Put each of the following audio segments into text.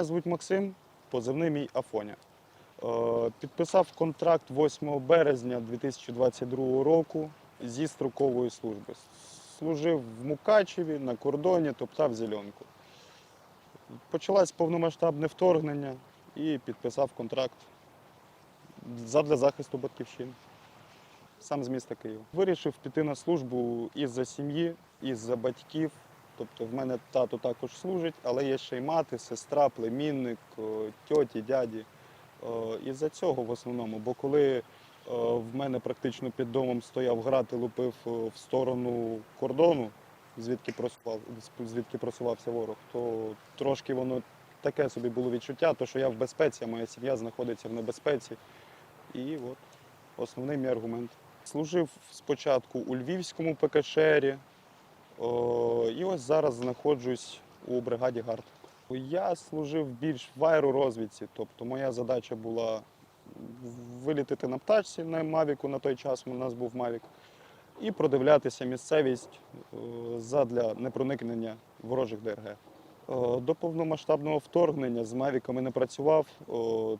Мене звуть Максим, позивний мій Афоня. Е, Підписав контракт 8 березня 2022 року зі строкової служби. Служив в Мукачеві на кордоні, топтав зеленку. Почалось повномасштабне вторгнення і підписав контракт задля захисту батьківщини. Сам з міста Києва. Вирішив піти на службу із-за сім'ї, із-за батьків. Тобто в мене тато також служить, але є ще й мати, сестра, племінник, тьоті, дяді. О, Із-за цього в основному, бо коли в мене практично під домом стояв град і лупив в сторону кордону, звідки просував, звідки просувався ворог, то трошки воно таке собі було відчуття, то що я в безпеці, а моя сім'я знаходиться в небезпеці. І от основний мій аргумент. Служив спочатку у Львівському ПКШРі, і ось зараз знаходжусь у бригаді ГАРД. Я служив більш в аеророзвідці, тобто моя задача була вилітити на птачці на Мавіку, на той час у нас був Мавік, і продивлятися місцевість задля непроникнення ворожих ДРГ. До повномасштабного вторгнення з Мавіками не працював.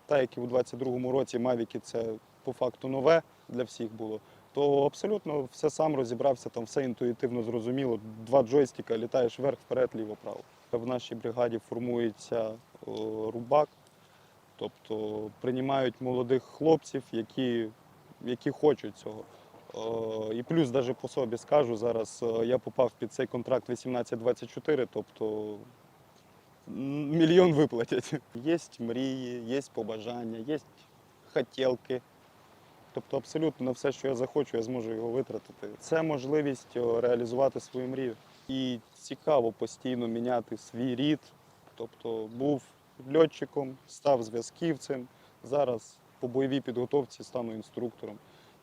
Так як і у 22-му році Мавіки це по факту нове для всіх було, то абсолютно все сам розібрався, там все інтуїтивно зрозуміло. Два джойстика, літаєш вверх, вперед, ліво, право. В нашій бригаді формується рубак, тобто приймають молодих хлопців, які, які хочуть цього. І плюс, навіть по собі скажу, зараз я попав під цей контракт 18-24, тобто мільйон виплатять. Є мрії, є побажання, є хотілки. Тобто абсолютно на все, що я захочу, я зможу його витратити. Це можливість реалізувати свою мрію. І цікаво постійно міняти свій рід. Тобто був льотчиком, став зв'язківцем. Зараз по бойовій підготовці стану інструктором.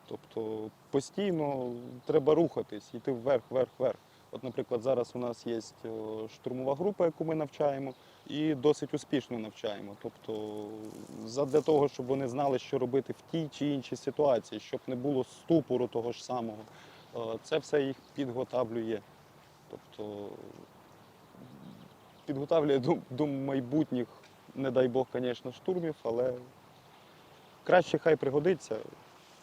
Тобто постійно треба рухатись, йти вверх, вверх, вверх. От, наприклад, зараз у нас є штурмова група, яку ми навчаємо, і досить успішно навчаємо. Тобто, задля того, щоб вони знали, що робити в тій чи іншій ситуації, щоб не було ступору того ж самого. Е, Це все їх підготавлює. Тобто підготавлює до, до майбутніх, не дай Бог, звісно, штурмів, але краще хай пригодиться.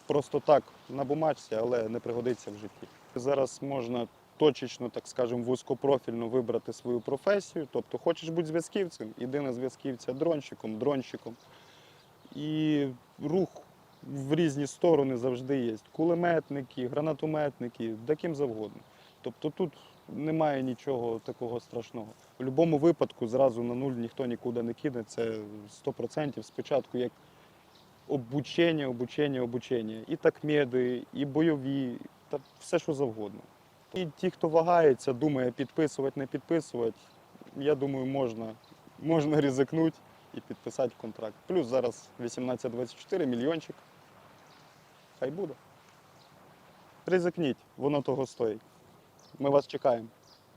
Просто так на бумажці, але не пригодиться в житті. Зараз можна точечно, так скажемо, вузькопрофільно вибрати свою професію. Тобто, хочеш бути зв'язківцем, іди на зв'язківця дронщиком, дронщиком. І рух в різні сторони завжди є. Кулеметники, гранатометники, да ким завгодно. Тобто тут немає нічого такого страшного. В будь-якому випадку зразу на нуль ніхто нікуди не кине. Це 100% спочатку як обучення, обучення, обучення. І такмеди, і бойові, та все що завгодно. І ті, хто вагається, думає підписувати, не підписувати, я думаю, можна, можна ризикнути і підписати контракт. Плюс зараз 18-24 мільйончик. Хай буде. Ризикніть, воно того стоїть. Ми вас чекаємо.